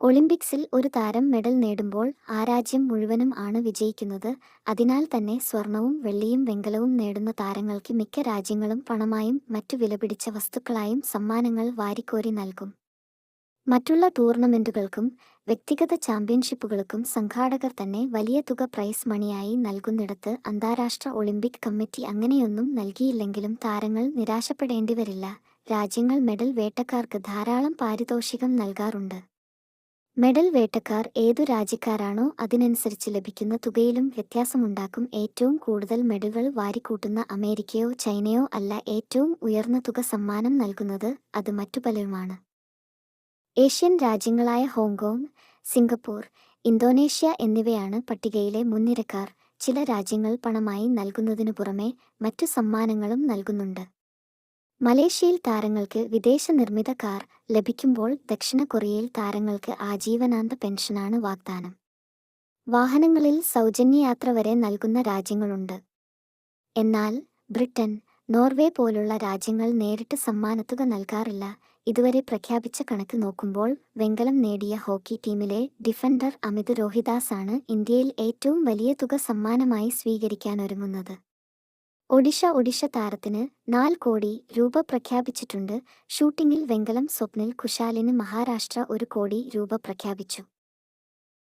ഒളിമ്പിക്സിൽ ഒരു താരം മെഡൽ നേടുമ്പോൾ ആ രാജ്യം മുഴുവനും ആണ് വിജയിക്കുന്നത്. അതിനാൽ തന്നെ സ്വർണവും വെള്ളിയും വെങ്കലവും നേടുന്ന താരങ്ങൾക്ക് മിക്ക രാജ്യങ്ങളും പണമായും മറ്റു വിലപിടിച്ച വസ്തുക്കളായും സമ്മാനങ്ങൾ വാരിക്കോരി നൽകും. മറ്റുള്ള ടൂർണമെന്റുകൾക്കും വ്യക്തിഗത ചാമ്പ്യൻഷിപ്പുകൾക്കും സംഘാടകർ തന്നെ വലിയ തുക പ്രൈസ് മണിയായി നൽകുന്നിടത്ത് അന്താരാഷ്ട്ര ഒളിമ്പിക് കമ്മിറ്റി അങ്ങനെയൊന്നും നൽകിയില്ലെങ്കിലും താരങ്ങൾ നിരാശപ്പെടേണ്ടിവരില്ല. രാജ്യങ്ങൾ മെഡൽ വേട്ടക്കാർക്ക് ധാരാളം പാരിതോഷികം നൽകാറുണ്ട്. മെഡൽ വേട്ടക്കാർ ഏതു രാജ്യക്കാരാണോ അതിനനുസരിച്ച് ലഭിക്കുന്ന തുകയിലും വ്യത്യാസമുണ്ടാക്കും. ഏറ്റവും കൂടുതൽ മെഡലുകൾ വാരിക്കൂട്ടുന്ന അമേരിക്കയോ ചൈനയോ അല്ല ഏറ്റവും ഉയർന്ന തുക സമ്മാനം നൽകുന്നത് അത് മറ്റു പലരുമാണ്. ഏഷ്യൻ രാജ്യങ്ങളായ ഹോങ്കോങ് സിംഗപ്പൂർ ഇന്തോനേഷ്യ എന്നിവയാണ് പട്ടികയിലെ മുൻനിരക്കാർ. ചില രാജ്യങ്ങൾ പണമായി നൽകുന്നതിനു പുറമെ മറ്റു സമ്മാനങ്ങളും നൽകുന്നുണ്ട്. മലേഷ്യയിൽ താരങ്ങൾക്ക് വിദേശ നിർമ്മിത കാർ ലഭിക്കുമ്പോൾ ദക്ഷിണ കൊറിയയിൽ താരങ്ങൾക്ക് ആജീവനാന്ത പെൻഷനാണ് വാഗ്ദാനം. വാഹനങ്ങളിൽ സൗജന്യയാത്ര വരെ നൽകുന്ന രാജ്യങ്ങളുണ്ട്. എന്നാൽ ബ്രിട്ടൻ നോർവേ പോലുള്ള രാജ്യങ്ങൾ നേരിട്ട് സമ്മാനത്തുക നൽകാറില്ല. ഇതുവരെ പ്രഖ്യാപിച്ച കണക്ക് നോക്കുമ്പോൾ വെങ്കലം നേടിയ ഹോക്കി ടീമിലെ ഡിഫൻഡർ അമിത് രോഹിദാസാണ് ഇന്ത്യയിൽ ഏറ്റവും വലിയ തുക സമ്മാനമായി സ്വീകരിക്കാനൊരുങ്ങുന്നത് ഒഡിഷ ഒഡിഷ താരത്തിന് നാല് കോടി രൂപ പ്രഖ്യാപിച്ചിട്ടുണ്ട്. ഷൂട്ടിംഗിൽ വെങ്കലം സ്വപ്നിൽ കുശാലിന് മഹാരാഷ്ട്ര ഒരു കോടി രൂപ പ്രഖ്യാപിച്ചു.